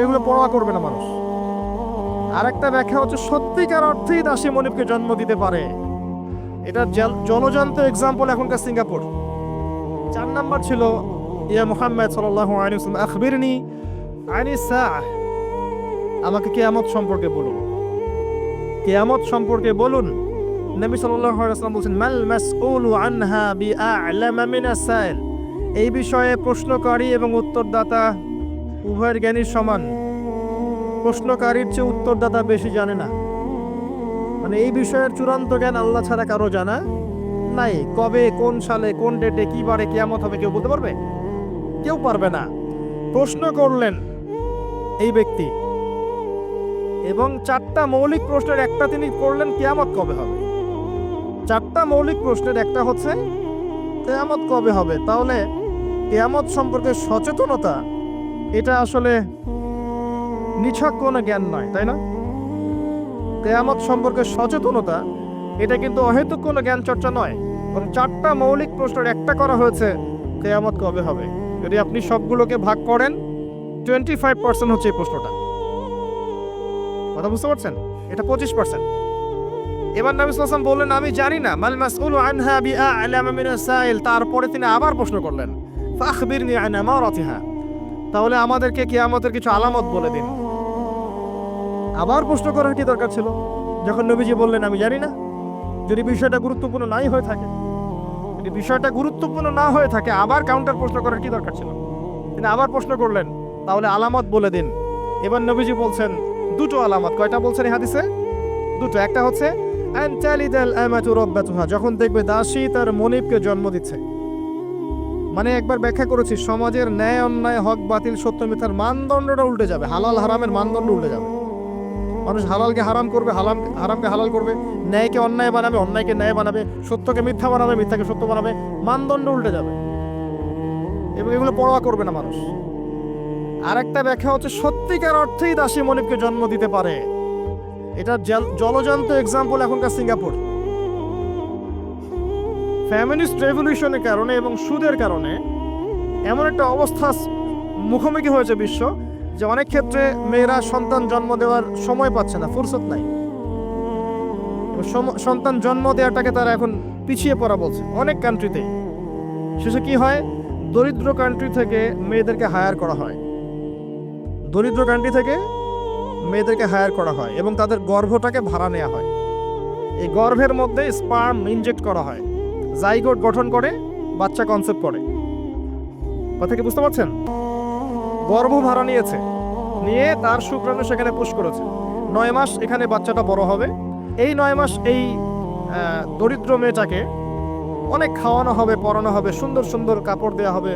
এগুলো পড়া করবে না মানুষ। আরেকটা ব্যাখ্যা হচ্ছে, সত্যিকার অর্থেই দাসী মনিবকে জন্ম দিতে পারে। এটা জলজান্ত এক্সাম্পল এখনকার সিঙ্গাপুর। চার নাম্বার ছিল, ইয়া মুহাম্মদ সাল্লাল্লাহু আলাইহি ওয়াসাল্লাম, আখবিরনি আনি সাআহ। আমাকে কিয়ামত সম্পর্কে বলুন। কিয়ামত সম্পর্কে বলুন। নবী সাল্লাল্লাহু আলাইহি ওয়াসাল্লাম বলছেন, মাল মাসউলু আনহা মিনাস সাইল? এই বিষয়ে প্রশ্নকারী এবং উত্তরদাতা উভয়ের জ্ঞানীর সমান। প্রশ্নকারীর চেয়ে উত্তরদাতা বেশি জানে না। মানে এই বিষয়ের চূড়ান্ত জ্ঞান আল্লাহ ছাড়া কারও জানা নাই। কবে, কোন সালে, কোন ডেটে, কি বারে, কিয়ামত হবে কেউ বলতে পারবে? কেউ পারবে না। প্রশ্ন করলেন এই ব্যক্তি। এবং চারটা মৌলিক প্রশ্নের একটা তিনি করলেন, কেয়ামত কবে হবে? চারটা মৌলিক প্রশ্নের একটা হচ্ছে, কেয়ামত কবে হবে? তাহলে কেয়ামত সম্পর্কে সচেতনতা এটা আসলে নিছক কোনো জ্ঞান নয়, তাই না? কেয়ামত সম্পর্কে সচেতনতা, এটা কিন্তু অহেতুক কোনো জ্ঞান চর্চা নয়। বরং চারটা মৌলিক প্রশ্নের একটা করা হয়েছে, কেয়ামত কবে হবে? যদি আপনি সবগুলোকে ভাগ করেন টোয়েন্টি ফাইভ পার্সেন্ট হচ্ছে এই প্রশ্নটা। কথা বুঝতে পারছেন? এটা পঁচিশ পার্সেন্ট এবার নবী সাল্লাম বললেন, আমি জানি না, মাল মাসউলু আনহা সাইল। তারপরে তিনি আবার প্রশ্ন করলেন ফাখবিরনি আন আমারাতিহা তাহলে আমাদেরকে কিয়ামতের কিছু আলামত বলে দিন। আবার প্রশ্ন করার কি দরকার ছিল? যখন নবীজি বললেন, আমি জানি না যদি বিষয়টা গুরুত্বপূর্ণ নাই হয়ে থাকে, যদি বিষয়টা গুরুত্বপূর্ণ না হয়ে থাকে, আবার কাউন্টার প্রশ্ন করার কি দরকার ছিল? তিনি আবার প্রশ্ন করলেন, তাহলে আলামত বলে দিন। এবার নবীজি বলছেন, দুটো আলামত। কয়টা বলছেন এই হাদিসে? দুটো। একটা হচ্ছে যখন দেখবে দাসী তার মনিবকে জন্ম দিচ্ছে। মানে একবার ব্যাখ্যা করেছি, সমাজের ন্যায় অন্যায়, হক বাতিল, সত্য মিথ্যার মানদণ্ডটা উল্টে যাবে, হালাল হারামের মানদণ্ড উল্টে যাবে। মানুষ হালালকে হারাম করবে, হালাম, হারামকে হালাল করবে, ন্যায়কে অন্যায় বানাবে, অন্যায়কে ন্যায় বানাবে, সত্যকে মিথ্যা বানাবে, মিথ্যাকে সত্য বানাবে, মানদণ্ড উল্টে যাবে। এবং এগুলো পরোয়া করবে না মানুষ। আরেকটা ব্যাখ্যা হচ্ছে, সত্যিকার অর্থেই দাসী মনিবকে জন্ম দিতে পারে। এটা জল- জলজান্ত এক্সাম্পল এখনকার সিঙ্গাপুর। ফ্যামিলিস্ট রেভলিউশনের কারণে এবং সুদের কারণে এমন একটা অবস্থা মুখোমুখি হয়েছে বিশ্ব, যে অনেক ক্ষেত্রে মেয়েরা সন্তান জন্ম দেওয়ার সময় পাচ্ছে না, ফুরসত নাই। সন্তান জন্ম দেওয়াটাকে তারা এখন পিছিয়ে পড়া বলছে, অনেক কান্ট্রিতে শেষে কি হয়? দরিদ্র কান্ট্রি থেকে মেয়েদেরকে হায়ার করা হয়। দরিদ্র কান্ট্রি থেকে মেয়েদেরকে হায়ার করা হয় এবং তাদের গর্ভটাকে ভাড়া নেওয়া হয়। এই গর্ভের মধ্যে স্পার্ম ইনজেক্ট করা হয়। জাইগোট গঠন করে, বাচ্চা কনসেপ্ট করে। কথা কি বুঝতে পারছেন? গর্ভ ভাড়া নিয়েছে। নিয়ে তার শুক্রাণু সেখানে পুশ করেছে। নয় মাস এখানে বাচ্চাটা বড় হবে। এই নয় মাস এই দরিদ্র মেয়েটাকে অনেক খাওয়ানো হবে, পড়ানো হবে, সুন্দর সুন্দর কাপড় দেওয়া হবে,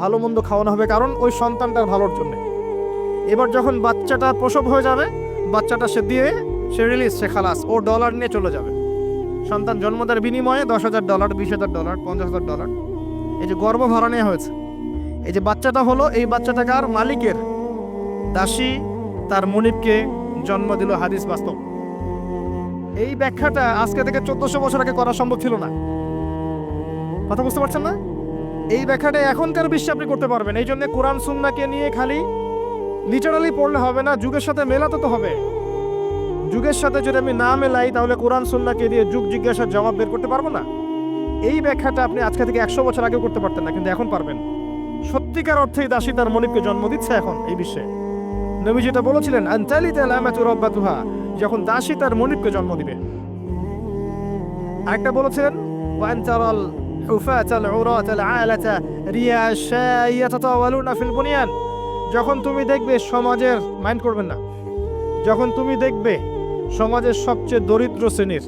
ভালো মন্দ খাওয়ানো হবে, কারণ ওই সন্তানটার ভালোর জন্য। এবার যখন বাচ্চাটা প্রসব হয়ে যাবে, বাচ্চাটা সে দিয়ে সে রিলিজ সে খালাস, ও ডলার নিয়ে চলে যাবে। সন্তান জন্ম দেওয়ার বিনিময়ে দশ হাজার ডলার, বিশ হাজার ডলার, পঞ্চাশ হাজার ডলার। এই যে গর্ভ ভাড়া নেওয়া হয়েছে, এই যে বাচ্চাটা হলো, এই বাচ্চাটাকে আর মালিকের। দাসী তার মনিবকে জন্ম দিল হাদিস বাস্তব। এই ব্যাখ্যাটা আজকে থেকে চোদ্দশো বছর আগে করা সম্ভব ছিল না। কথা বুঝতে পারছেন না? এই ব্যাখ্যাটা এখনকার বিশ্বে আপনি করতে পারবেন। এই জন্য কোরআন, সুন্নাকে নিয়ে খালি লিটারালি পড়লে হবে না, যুগের সাথে মেলাতে তো হবে। যুগের সাথে যদি আমি না মেলাই, তাহলে কোরআন, সুন্নাকে দিয়ে যুগ জিজ্ঞাসার জবাব বের করতে পারব না? এই ব্যাখ্যাটা আপনি আজকে থেকে একশো বছর আগে করতে পারতেন না, কিন্তু এখন পারবেন। সত্যিকার অর্থেই দাসী তার মনিবকে জন্ম দিচ্ছে এখন, এই বিশ্বে। নবী যেটা বলেছিলেন আনতালিতে লামাতু রব্বাতুহা যখন দাসী তার মনিবকে জন্ম দিবে। আরেকটা বলেছিলেন ওয়ান তারাল হুফাত আল উরাত আল আলাতা রিয়াশা ইয়াতাতাওয়ালুনা ফিল বুনিয়ান যখন তুমি দেখবে সমাজের মাইন্ড করবেন না, যখন তুমি দেখবে সমাজের সবচেয়ে দরিদ্র শ্রেণির,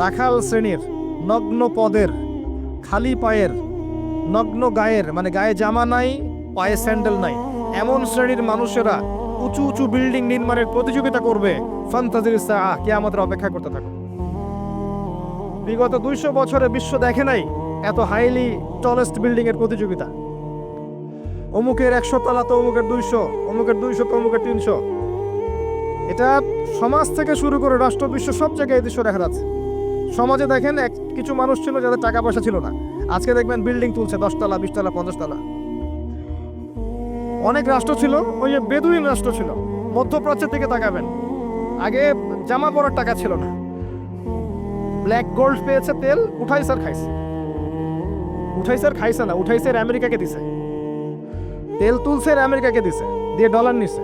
রাখাল শ্রেণির নগ্ন পদের, খালি পায়ের, নগ্ন গায়ের মানে গায়ে জামা নাই, পায়ে স্যান্ডেল নাই, এমন শ্রেণির মানুষেরা উঁচু উঁচু বিল্ডিং নির্মাণের প্রতিযোগিতা করবে। ফান্তাজির সাআহ কে আমাদের অপেক্ষা করতে থাকো বিগত দুইশো বছরে বিশ্ব দেখে নাই এত হাইলি টলেস্ট বিল্ডিং এর প্রতিযোগিতা। অমুকের একশো তলা তো অমুকের দুইশো অমুকের দুইশো তো অমুকের তিনশো। এটা সমাজ থেকে শুরু করে রাষ্ট্র বিশ্ব সব জায়গায় দৃশ্য দেখা যাচ্ছে। সমাজে দেখেন, এক কিছু মানুষ ছিল যাদের টাকা পয়সা ছিল না। আজকে দেখবেন বিল্ডিং তুলছে, দশতলা, বিশতলা পঞ্চাশ তলা অনেক রাষ্ট্র ছিল, ওই যে বেদুইন রাষ্ট্র ছিল। মধ্যপ্রাচ্যের দিকে তাকাবেন। আগে জামা পরার টাকা ছিল না। ব্ল্যাক গোল্ড পেয়েছে তেল উঠাইছে আর খাইছে। উঠাইছে আর খাইছে না উঠাইছে আর আমেরিকাকে দিছে। তেল তুলছে, আমেরিকাকে দিছে, দিয়ে ডলার নিছে।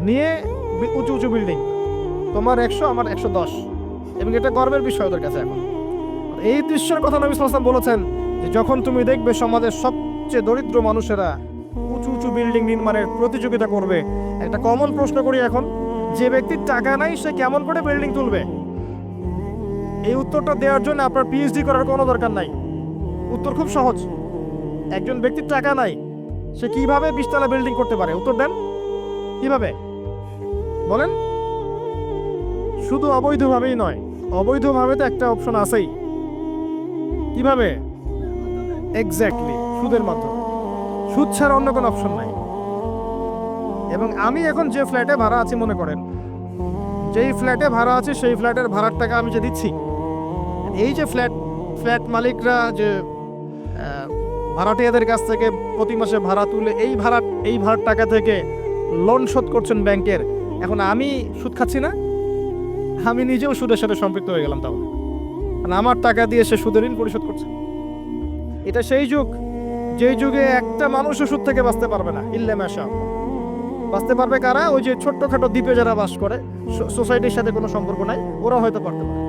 নিয়ে উঁচু উঁচু বিল্ডিং তোমার একশো, আমার একশো দশ। এবং এটা গর্বের বিষয় ওদের কাছে এখন। এই দৃশ্যের কথা নবী সাল্লাম বলেছেন যে, যখন তুমি দেখবে সমাজের সবচেয়ে দরিদ্র মানুষেরা উঁচু উঁচু বিল্ডিং নির্মাণের প্রতিযোগিতা করবে, একটা কমন প্রশ্ন করি এখন, যে ব্যক্তির টাকা নাই, সে কেমন করে বিল্ডিং তুলবে? এই উত্তরটা দেওয়ার জন্য আপনার পিএইচডি করার কোনো দরকার নাই। উত্তর খুব সহজ। একজন ব্যক্তির টাকা নাই, সে কীভাবে বিশতলা বিল্ডিং করতে পারে? উত্তর দেন। কীভাবে? বলেন। শুধু অবৈধভাবেই নয়, অবৈধভাবে তো একটা অপশন আছেই। কীভাবে? এক্স্যাক্টলি সুদের মাধ্যমে। সুদ ছাড়া অন্য কোনো অপশন নাই। এবং আমি এখন যে ফ্ল্যাটে ভাড়া আছি, মনে করেন, যেই ফ্ল্যাটে ভাড়া আছে, সেই ফ্ল্যাটের ভাড়ার টাকা আমি যে দিচ্ছি, এই যে ফ্ল্যাট ফ্ল্যাট মালিকরা যে ভাড়াটিয়াদের কাছ থেকে প্রতি মাসে ভাড়া তুলে এই ভাড়া, এই ভাড়ার টাকা থেকে লোন শোধ করছেন ব্যাংকের এখন আমি সুদ খাচ্ছি না, আমি নিজেও সুদের সাথে সম্পৃক্ত হয়ে গেলাম তাহলে। কারণ আমার টাকা দিয়ে সে সুদের ঋণ পরিশোধ করছে। এটা সেই যুগ যেই যুগে একটা মানুষও সুদ থেকে বাঁচতে পারবে না, ইল্লে মেশা বাঁচতে পারবে কারা? ওই যে ছোট্টখাটো দ্বীপে যারা বাস করে সোসাইটির সাথে কোনো সম্পর্ক নাই ওরা হয়তো পারতে পারে।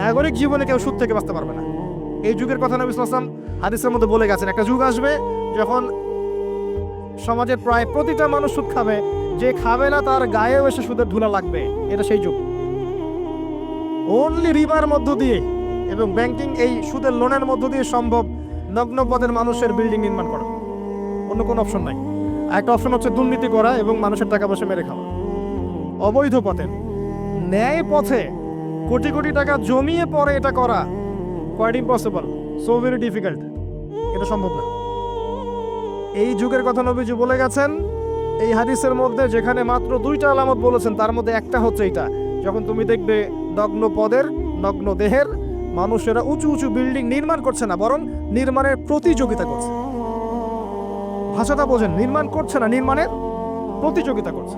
নাগরিক জীবনে কেউ সুদ থেকে বাঁচতে পারবে না। এই যুগের কথা নবী ইসলাম হাদিসের মধ্যে বলে গেছেন, একটা যুগ আসবে যখন সমাজের প্রায় প্রতিটা মানুষ সুদ খাবে। যে খাবে না তার গায়েও এসে সুদের ধুলা লাগবে। এটা সেই যুগ। অনলি রিবার মধ্য দিয়ে এবং ব্যাংকিং এই সুদের লোনের মধ্য দিয়ে সম্ভব নগ্ন পদের মানুষের বিল্ডিং নির্মাণ করা। অন্য কোনো অপশন নাই। একটা অপশন হচ্ছে দুর্নীতি করা এবং মানুষের টাকা পয়সা মেরে খাওয়া। অবৈধ পথে। ন্যায় পথে কোটি কোটি টাকা জমিয়ে পরে এটা করা quite impossible so very difficult এটা সম্ভব না। এই যুগের কথা নবীজি বলে গেছেন, এই হাদিসের মধ্যে যেখানে মাত্র দুইটা আলামত বলেছেন, তার মধ্যে একটা হচ্ছে এটা যখন তুমি দেখবে নগ্ন পদের, নগ্ন দেহের, মানুষেরা উঁচু উঁচু বিল্ডিং নির্মাণ করছে না, বরং নির্মাণের প্রতিযোগিতা করছে। ভাষাটা বোঝেন, নির্মাণ করছে না, নির্মাণের প্রতিযোগিতা করছে।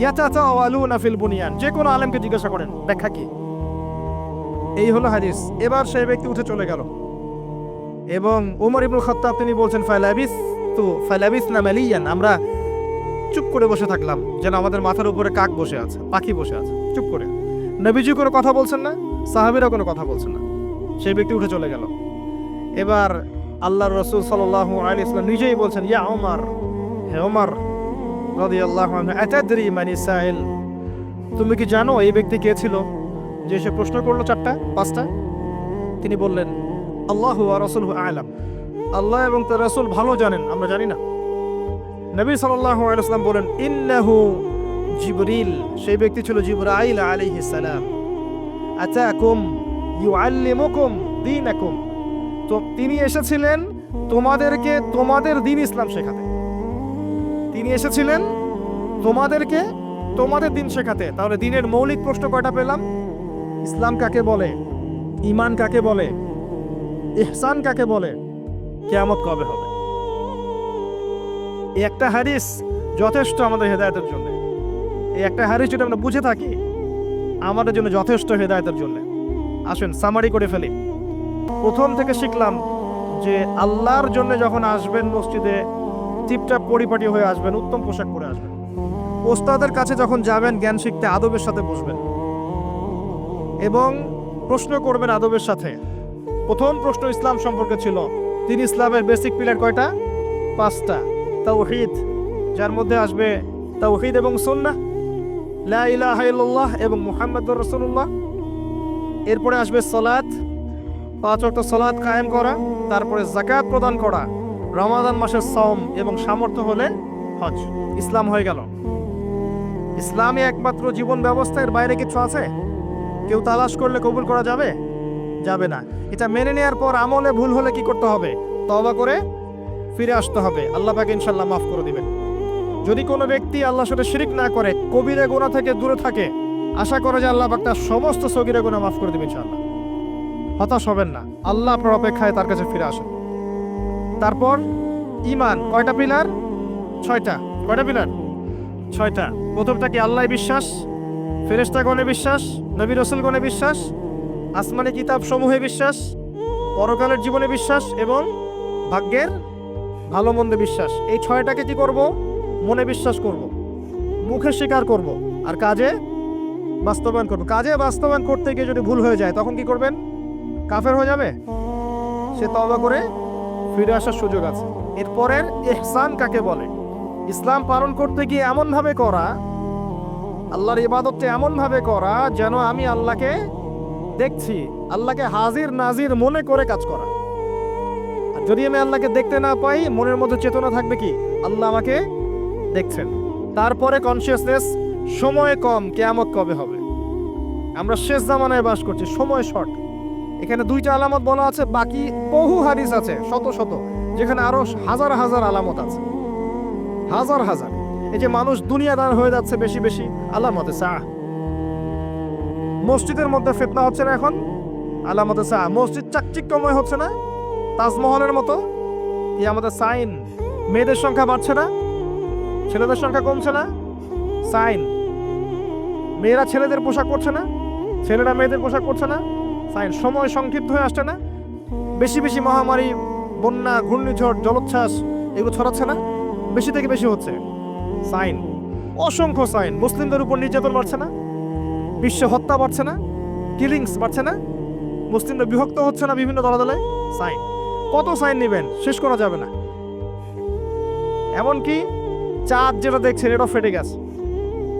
ইয়াতা আলু নাফিল বুনিয়ান, যে কোনো আলেমকে জিজ্ঞাসা করেন, ব্যাখ্যা কি? এই হলো হাদিস। এবার সেই ব্যক্তি উঠে চলে গেল। এবং ওমর ইবনুল খত্তাব তিনি বলছেন ফাইলাবিস তো ফাইলাবিস না মালিয়ান, আমরা চুপ করে বসে থাকলাম, যেন আমাদের মাথার উপরে কাক বসে আছে, পাখি বসে আছে, চুপ করে। নবীজি কোনো কথা বলছেন না সাহাবিরা কোনো কথা বলছেন না। সেই ব্যক্তি উঠে চলে গেল। এবার আল্লাহ রসুল সাল্লাহ আলী ইসলাম নিজেই বলছেন, ইয়া ওমর হে ওমর রাদিয়াল্লাহু আনহু, আতাদরি মানি তুমি কি জানো এই ব্যক্তি কে ছিল? যে সে প্রশ্ন করল চারটা, পাঁচটা? তিনি বললেন, আল্লাহু রসুল আলাম। আল্লাহ এবং তার রসুল ভালো জানেন, আমরা জানি না। নবী ওয়াসাল্লাম বলেন, ইন্নাহু জিবরিল সেই ব্যক্তি ছিল জিবরাইল আলাইহিস সালাম। আতাকুম ইউআল্লিমুকুম দীনাকুম তো তিনি এসেছিলেন তোমাদেরকে তোমাদের দিন ইসলাম শেখাতে। তিনি এসেছিলেন তোমাদেরকে তোমাদের দিন শেখাতে। তাহলে দিনের মৌলিক প্রশ্ন কয়টা পেলাম? ইসলাম কাকে বলে? ইমান কাকে বলে? ইহসান কাকে বলে? কেয়ামত কবে হবে? এই একটা হারিস যথেষ্ট আমাদের হেদায়তের জন্য। এই একটা হারিস যদি আমরা বুঝে থাকি, আমাদের জন্য যথেষ্ট হেদায়তের জন্য। আসেন সামারি করে ফেলি। প্রথম থেকে শিখলাম যে আল্লাহর জন্য যখন আসবেন মসজিদে, টিপটাপ পরিপাটি হয়ে আসবেন, উত্তম পোশাক পরে আসবেন। ওস্তাদের কাছে যখন যাবেন, জ্ঞান শিখতে আদবের সাথে বসবেন। এবং প্রশ্ন করবেন আদবের সাথে। প্রথম প্রশ্ন ইসলাম সম্পর্কে ছিল তিন ইসলামের বেসিক পিলার কয়টা? পাঁচটা। তাওহীদ, যার মধ্যে আসবে তাওহীদ এবং সুন্নাহ, লা এবং মুহাম্মাদুর রাসূলুল্লাহ। এরপরে আসবে সালাত, পাঁচ ওয়াক্ত সালাত কায়েম করা, তারপরে জাকাত প্রদান করা, রমাদান মাসের সম এবং সামর্থ্য হলে হজ। ইসলাম হয়ে গেল। ইসলামই একমাত্র জীবন ব্যবস্থা এর বাইরে কিছু আছে? কেউ তালাশ করলে কবুল করা যাবে? যাবে না। এটা মেনে নেওয়ার পর আমলে ভুল হলে কি করতে হবে? তবা করে ফিরে আসতে হবে। আল্লাহ পাকে ইনশাল্লাহ মাফ করে দিবেন। যদি কোনো ব্যক্তি আল্লাহর সাথে শিরিক না করে, কবিরে গোনা থেকে দূরে থাকে, আশা করে যে আল্লাহ পাক তার সমস্ত সগিরে গোনা মাফ করে দিবেন ইনশাল্লাহ হতাশ হবেন না। আল্লাহ আপনার অপেক্ষায় তার কাছে ফিরে আসেন। তারপর ইমান কয়টা পিলার? ছয়টা। কয়টা পিলার? ছয়টা। প্রথমটা কি আল্লাহ বিশ্বাস? ফেরেস্তা গণে বিশ্বাস? নবী রসুল গণে বিশ্বাস? আসমানি কিতাব সমূহে বিশ্বাস, পরকালের জীবনে বিশ্বাস এবং ভাগ্যের ভালো মন্দে বিশ্বাস। এই ছয়টাকে কি করব? মনে বিশ্বাস করব, মুখে স্বীকার করব আর কাজে বাস্তবায়ন করব। কাজে বাস্তবায়ন করতে গিয়ে যদি ভুল হয়ে যায়, তখন কি করবেন? কাফের হয়ে যাবে? সে তবা করে ফিরে আসার সুযোগ আছে। এরপরের এহসান কাকে বলে? ইসলাম পালন করতে গিয়ে এমনভাবে করা, আল্লাহর ইবাদতটা এমনভাবে করা, যেন আমি আল্লাহকে দেখছি আল্লাহকে হাজির নাজির মনে করে কাজ করা। আর যদি আমি আল্লাহকে দেখতে না পাই, মনের মধ্যে চেতনা থাকবে কি? আল্লাহ আমাকে দেখছেন। তারপরে কনসিয়াসনেস সময় কম, কেয়ামত কবে হবে? আমরা শেষ জামানায় বাস করছি, সময় শর্ট এখানে দুইটা আলামত বলা আছে, বাকি বহু হাদিস আছে, শত শত, যেখানে আরও হাজার হাজার আলামত আছে। হাজার হাজার। এই যে মানুষ দুনিয়াদার হয়ে যাচ্ছে বেশি বেশি আলামতে সাহ। মসজিদের মধ্যে ফেতনা হচ্ছে না এখন? আলামতে সাহ মসজিদ চাকচিক্যময় হচ্ছে না? তাজমহলের মতো? ই আমাদের সাইন, মেয়েদের সংখ্যা বাড়ছে না? ছেলেদের সংখ্যা কমছে না? সাইন, মেয়েরা ছেলেদের পোশাক করছে না? ছেলেরা মেয়েদের পোশাক করছে না? সাইন, সময় সংক্ষিপ্ত হয়ে আসছে না? বেশি বেশি মহামারী, বন্যা, ঘূর্ণিঝড়, জলোচ্ছ্বাস, এগুলো ছড়াচ্ছে না? বেশি থেকে বেশি হচ্ছে। সাইন, অসংখ্য সাইন, মুসলিমদের উপর নির্যাতন বাড়ছে না? বিশ্ব হত্যা বাড়ছে না কিলিংস বাড়ছে না, মুসলিমরা বিভক্ত হচ্ছে না বিভিন্ন দলে দলে সাইন কত সাইন নেবেন? শেষ করা যাবে না। এমনকি চাঁদ যেটা দেখছেন এটা ফেটে গেছে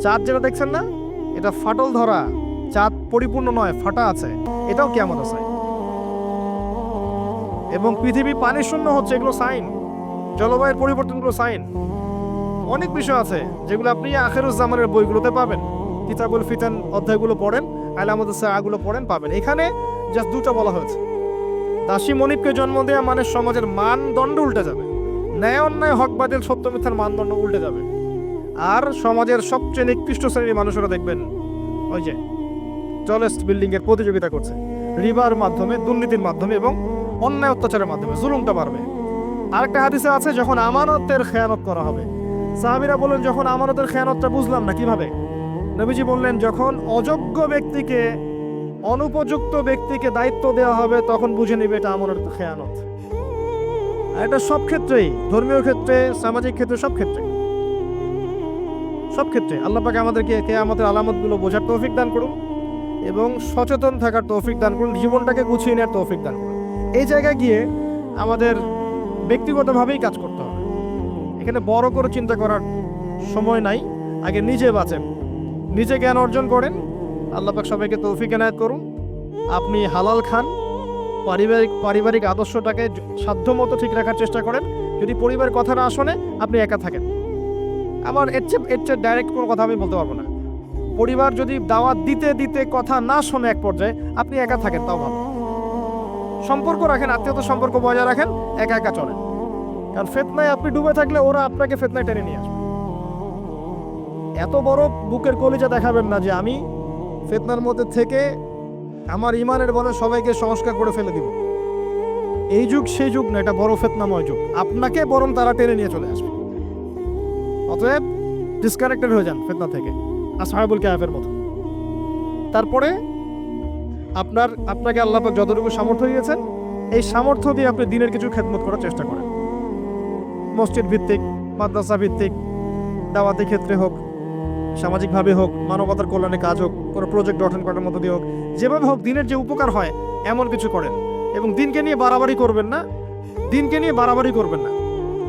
চাঁদ যেটা দেখছেন না, এটা ফাটল ধরা। চাঁদ পরিপূর্ণ নয়, ফাটা আছে। এটাও কেমন আছে এবং পৃথিবী পানি শূন্য হচ্ছে, এগুলো সাইন জলবায়ুর পরিবর্তনগুলো সাইন অনেক বিষয় আছে, যেগুলো আপনি আখেরুজ্জামানের বইগুলোতে পাবেন। কিতাবুল ফিতান অধ্যায়গুলো পড়েন আলামত আগুলো পড়েন, পাবেন। এখানে জাস্ট দুটো বলা হয়েছে। দাসী মনিবকে জন্ম দেওয়া মানে সমাজের মানদণ্ড উল্টে যাবে। ন্যায় অন্যায়, হক বাতিল, সত্য মিথ্যার মানদণ্ড উল্টে যাবে। আর সমাজের সবচেয়ে নিকৃষ্ট শ্রেণির মানুষেরা দেখবেন, ওই যে টলেস্ট বিল্ডিং এর প্রতিযোগিতা করছে। রিবার মাধ্যমে, দুর্নীতির মাধ্যমে এবং অন্যায় অত্যাচারের মাধ্যমে, জুলুমটা বাড়বে। আরেকটা হাদিসে আছে, যখন আমানতের খেয়ানত করা হবে। সাহাবিরা বলেন যখন আমানতের খেয়ানতটা বুঝলাম না, কীভাবে? নবীজি বললেন, যখন অযোগ্য ব্যক্তিকে, অনুপযুক্ত ব্যক্তিকে দায়িত্ব দেওয়া হবে, তখন বুঝে নেবে এটা আমানত খেয়ানত। এটা সব ক্ষেত্রেই, ধর্মীয় ক্ষেত্রে, সামাজিক ক্ষেত্রে, সব ক্ষেত্রে। সব ক্ষেত্রে। আল্লাহ পাকে আমাদেরকে কেয়ামতের আলামতগুলো বোঝার তৌফিক দান করুন এবং সচেতন থাকার তৌফিক দান করুন, জীবনটাকে গুছিয়ে নেওয়ার তৌফিক দান করুন। এই জায়গায় গিয়ে আমাদের ব্যক্তিগতভাবেই কাজ করতে হবে। এখানে বড় করে চিন্তা করার সময় নাই, আগে নিজে বাঁচেন। নিজে জ্ঞান অর্জন করেন। আল্লাহ পাক সবাইকে তৌফিক এনায়ত করুন। আপনি হালাল খান। পারিবারিক পারিবারিক আদর্শটাকে সাধ্য মতো ঠিক রাখার চেষ্টা করেন। যদি পরিবারের কথা না শোনে, আপনি একা থাকেন। আমার এর চেয়ে এর চেয়ে ডাইরেক্ট কোনো কথা আমি বলতে পারব না। পরিবার যদি দাওয়াত দিতে দিতে কথা না শোনে এক পর্যায়ে, আপনি একা থাকেন, তাও ভালো। সম্পর্ক রাখেন আত্মীয়তা সম্পর্ক বজায় রাখেন, একা একা চলেন। কারণ ফেতনায় আপনি ডুবে থাকলে ওরা আপনাকে ফেতনায় টেনে নিয়ে আসবে। এত বড় বুকের কলিজা দেখাবেন না যে আমি ফেতনার মধ্যে থেকে আমার ইমানের বলে সবাইকে সংস্কার করে ফেলে দিব। এই যুগ, সেই যুগ না, এটা বড় ফেতনাময় যুগ। আপনাকে বরং তারা টেনে নিয়ে চলে আসবে। অতএব ডিসকানেক্টেড হয়ে যান ফেতনা থেকে আর আসহাবুল ক্যাফের মতো। তারপরে আপনার, আপনাকে আল্লাহ যতটুকু সামর্থ্য দিয়েছেন, এই সামর্থ্য দিয়ে আপনি দিনের কিছু খেদমত করার চেষ্টা করেন। মসজিদ ভিত্তিক, মাদ্রাসা ভিত্তিক, দাওয়াতি ক্ষেত্রে হোক সামাজিকভাবে হোক, মানবতার কল্যাণে কাজ হোক, কোনো প্রজেক্ট গঠন করার মতো দিয়ে হোক, যেভাবে হোক দিনের যে উপকার হয়, এমন কিছু করেন। এবং দিনকে নিয়ে বাড়াবাড়ি করবেন না, দিনকে নিয়ে বাড়াবাড়ি করবেন না।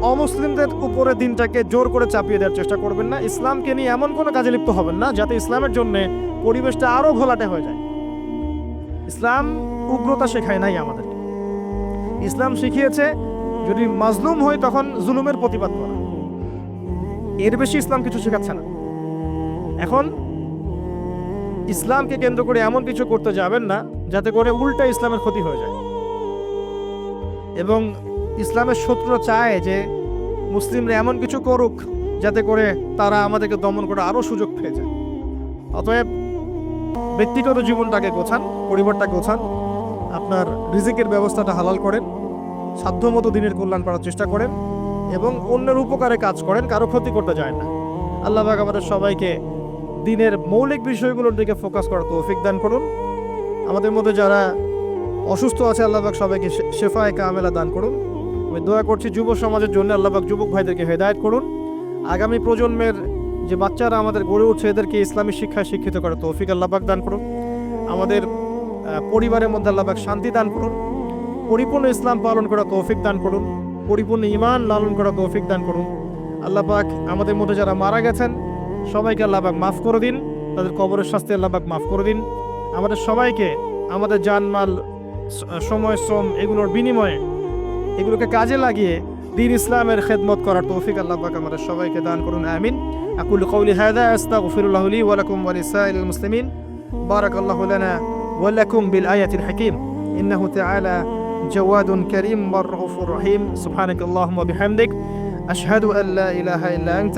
অমুসলিমদের উপরে দিনটাকে জোর করে চাপিয়ে দেওয়ার চেষ্টা করবেন না। ইসলামকে নিয়ে এমন কোনো কাজে লিপ্ত হবেন না, যাতে ইসলামের জন্য পরিবেশটা আরও ঘোলাটে হয়ে যায়। ইসলাম উগ্রতা শেখায় নাই আমাদের। ইসলাম শিখিয়েছে, যদি মাজলুম হয় তখন জুলুমের প্রতিবাদ করা। এর বেশি ইসলাম কিছু শেখাচ্ছে না। এখন ইসলামকে কেন্দ্র করে এমন কিছু করতে যাবেন না, যাতে করে উল্টা ইসলামের ক্ষতি হয়ে যায়। এবং ইসলামের শত্রুরা চায় যে মুসলিমরা এমন কিছু করুক, যাতে করে তারা আমাদেরকে দমন করে আরও সুযোগ পেয়ে যায়। অতএব ব্যক্তিগত জীবনটাকে গোছান পরিবারটা গোছান, আপনার রিজিকের ব্যবস্থাটা হালাল করেন, সাধ্যমতো দিনের কল্যাণ করার চেষ্টা করেন, এবং অন্যের উপকারে কাজ করেন, কারও ক্ষতি করতে যায় না। আল্লাহ আমাদের সবাইকে দিনের মৌলিক বিষয়গুলোর দিকে ফোকাস করার তৌফিক দান করুন। আমাদের মধ্যে যারা অসুস্থ আছে, আল্লাহ পাক সবাইকে শেফায়ে কামেলা দান করুন। আমি দোয়া করছি যুব সমাজের জন্য আল্লাহ পাক যুবক ভাইদেরকে হেদায়ত করুন। আগামী প্রজন্মের যে বাচ্চারা আমাদের গড়ে উঠছে, এদেরকে ইসলামী শিক্ষায় শিক্ষিত করার তৌফিক আল্লাহ পাক দান করুন। আমাদের পরিবারের মধ্যে আল্লাহ পাক শান্তি দান করুন। পরিপূর্ণ ইসলাম পালন করা তৌফিক দান করুন। পরিপূর্ণ ইমান লালন করা তৌফিক দান করুন। আল্লাহ পাক আমাদের মধ্যে যারা মারা গেছেন সবাইকে আল্লাহবাক মাফ করে দিন, তাদের কবরের শাস্তি আল্লাহবাক মাফ করে দিন। আমাদের সবাইকে আমাদের জানমাল সময়, শ্রম এগুলোর বিনিময়ে এগুলোকে কাজে লাগিয়ে দিন ইসলামের খেদমত করার তৌফিক আল্লাহবাক আমাদের সবাইকে দান করুন, আমিন। আকুল কৌলি হায়দা আস্তাগফিরুল্লাহ লি ওয়া লাকুম ওয়া লিসাইল মুসলিমিন। বারাকাল্লাহু লানা ওয়া লাকুম বিল আয়াতিল جواد كريم তাআলা الرحيم سبحانك اللهم وبحمدك أشهد أن لا إله إلا أنت